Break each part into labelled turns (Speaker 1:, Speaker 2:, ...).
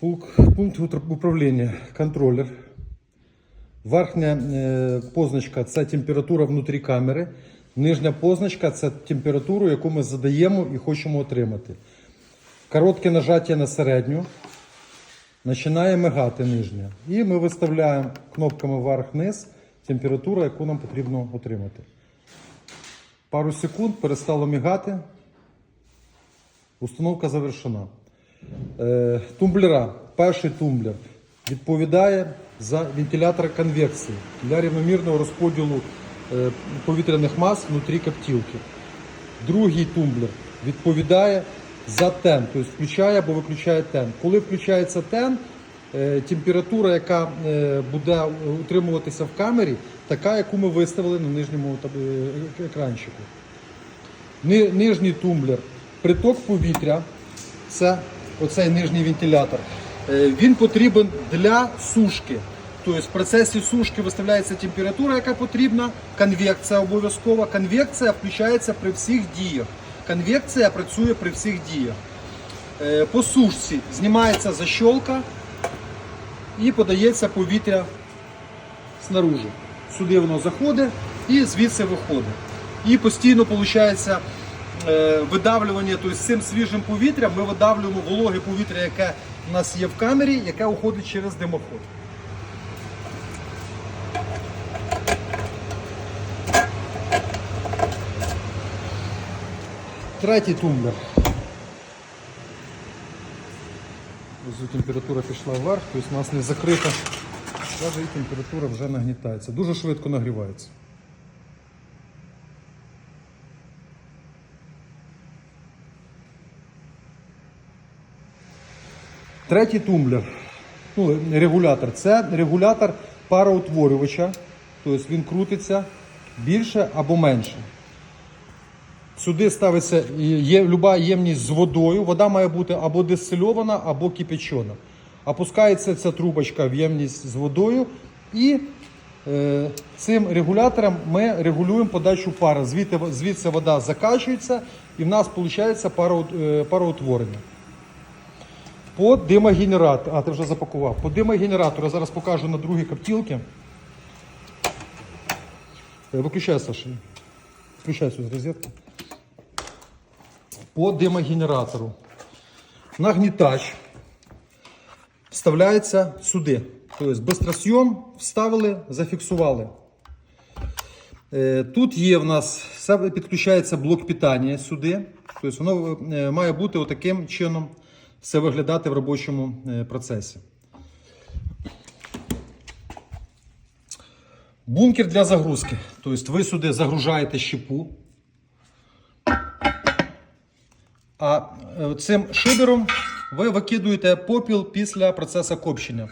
Speaker 1: Пункт, управління, контролер. Верхня е, позначка це температура внутрі камери. Нижня позначка це температуру, яку ми задаємо і хочемо отримати. Коротке нажаття на середню. Починає мигати нижня. І ми виставляємо кнопками вверх-вниз температуру, яку нам потрібно отримати. Пару секунд перестало мігати. Установка завершена. Е, тумблера. Перший тумблер відповідає за вентилятор конвекції для рівномірного розподілу е, повітряних мас внутрі коптілки. Другий тумблер відповідає за тен, тобто включає або виключає тен. Коли включається тен, е, температура, яка буде утримуватися в камері, така, яку ми виставили на нижньому екранчику. Нижній тумблер, приток повітря, це оцей нижній вентилятор. Е, Він потрібен для сушки. Тобто в процесі сушки виставляється температура, яка потрібна, конвекція обов'язкова. Конвекція включається при всіх діях. Конвекція працює при всіх діях. Е, По сушці знімається защолка і подається повітря снаружи. Сюди воно заходить і звідси виходить. І постійно виходить видавлювання, тобто з цим свіжим повітрям ми видавлюємо вологе повітря, яке у нас є в камері, яке уходить через димоход. Третій тумблер. Ось температура пішла вверх, тобто у нас не закрита. Навіть температура вже нагнітається. Дуже швидко нагрівається. Третій тумблер, ну, регулятор. Це регулятор пароутворювача. Тобто він крутиться більше або менше. Сюди ставиться є люба ємність з водою. Вода має бути або дистильована, або кипячена. Опускається ця трубочка в ємність з водою, і е, цим регулятором ми регулюємо подачу пари. Звідти, звідси вода закачується, і в нас виходить е, пароутворення. По димогенератору, а ти вже запакував. По димогенератору я зараз покажу на другій коптілці. Е, Виключай, Саша. Включай цю розетку. По димогенератору. Нагнітач вставляється сюди. Тобто бистросйом вставили, зафіксували. Е, Тут є в нас, підключається блок питання сюди. Тобто воно е, має бути отаким чином все виглядати в робочому е, процесі. Бункер для загрузки. Тобто ви сюди загружаєте щепу. А е, цим шибером ви викидуєте попіл після процесу копчення.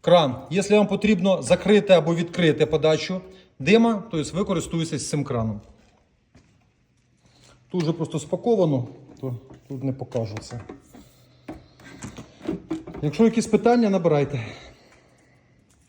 Speaker 1: Кран. Якщо вам потрібно закрити або відкрити подачу дима, тобто ви користуєтесь цим краном. Тут вже просто спаковано, тут не покажу це. Якщо якісь питання, набирайте.